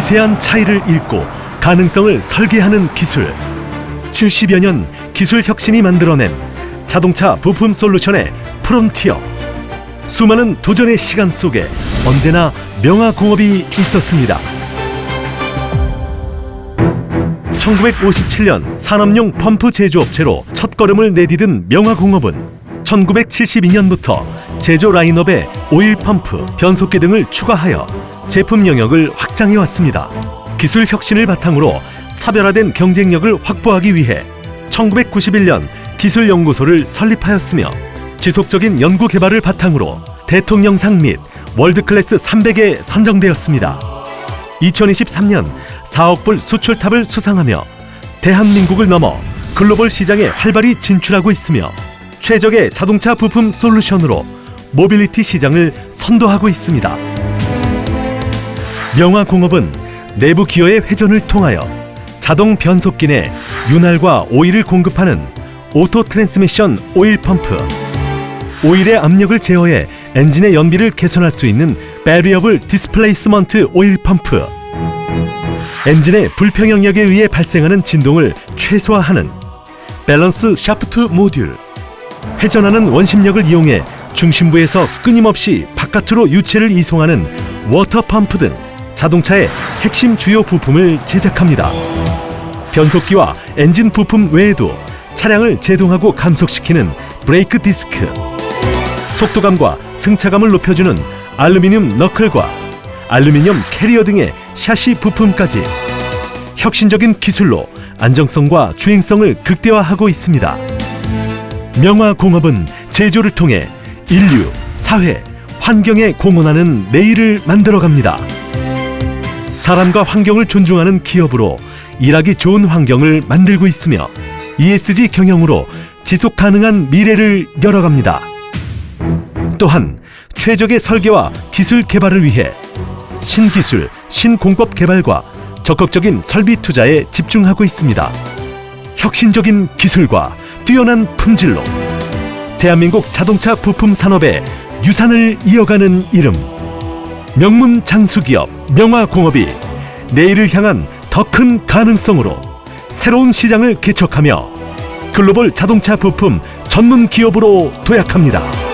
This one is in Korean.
미세한 차이를 잇고 가능성을 설계하는 기술. 70여 년 기술 혁신이 만들어낸 자동차 부품 솔루션의 프론티어. 수많은 도전의 시간 속에 언제나 명화 공업이 있었습니다. 1957년 산업용 펌프 제조업체로 첫 걸음을 내디딘 명화공업은 1972년부터 제조 라인업에 오일 펌프, 변속기 등을 추가하여 제품 영역을 확장해 왔습니다. 기술 혁신을 바탕으로 차별화된 경쟁력을 확보하기 위해 1991년 기술연구소를 설립하였으며 지속적인 연구 개발을 바탕으로 대통령상 및 월드클래스 300에 선정되었습니다. 2023년 4억 불 수출탑을 수상하며 대한민국을 넘어 글로벌 시장에 활발히 진출하고 있으며 최적의 자동차 부품 솔루션으로 모빌리티 시장을 선도하고 있습니다. 명화공업은 내부 기어의 회전을 통하여 자동 변속기 내 윤활과 오일을 공급하는 오토 트랜스미션 오일 펌프, 오일의 압력을 제어해 엔진의 연비를 개선할 수 있는 베리어블 디스플레이스먼트 오일 펌프, 엔진의 불평형력에 의해 발생하는 진동을 최소화하는 밸런스 샤프트 모듈, 회전하는 원심력을 이용해 중심부에서 끊임없이 바깥으로 유체를 이송하는 워터 펌프 등 자동차의 핵심 주요 부품을 제작합니다. 변속기와 엔진 부품 외에도 차량을 제동하고 감속시키는 브레이크 디스크, 속도감과 승차감을 높여주는 알루미늄 너클과 알루미늄 캐리어 등의 샤시 부품까지 혁신적인 기술로 안정성과 주행성을 극대화하고 있습니다. 명화공업은 제조를 통해 인류, 사회, 환경에 공헌하는 내일을 만들어갑니다. 사람과 환경을 존중하는 기업으로 일하기 좋은 환경을 만들고 있으며 ESG 경영으로 지속 가능한 미래를 열어갑니다. 또한 최적의 설계와 기술 개발을 위해 신기술, 신공법 개발과 적극적인 설비 투자에 집중하고 있습니다. 혁신적인 기술과 뛰어난 품질로 대한민국 자동차 부품 산업의 유산을 이어가는 이름 명문 장수기업 명화공업이 내일을 향한 더 큰 가능성으로 새로운 시장을 개척하며 글로벌 자동차 부품 전문 기업으로 도약합니다.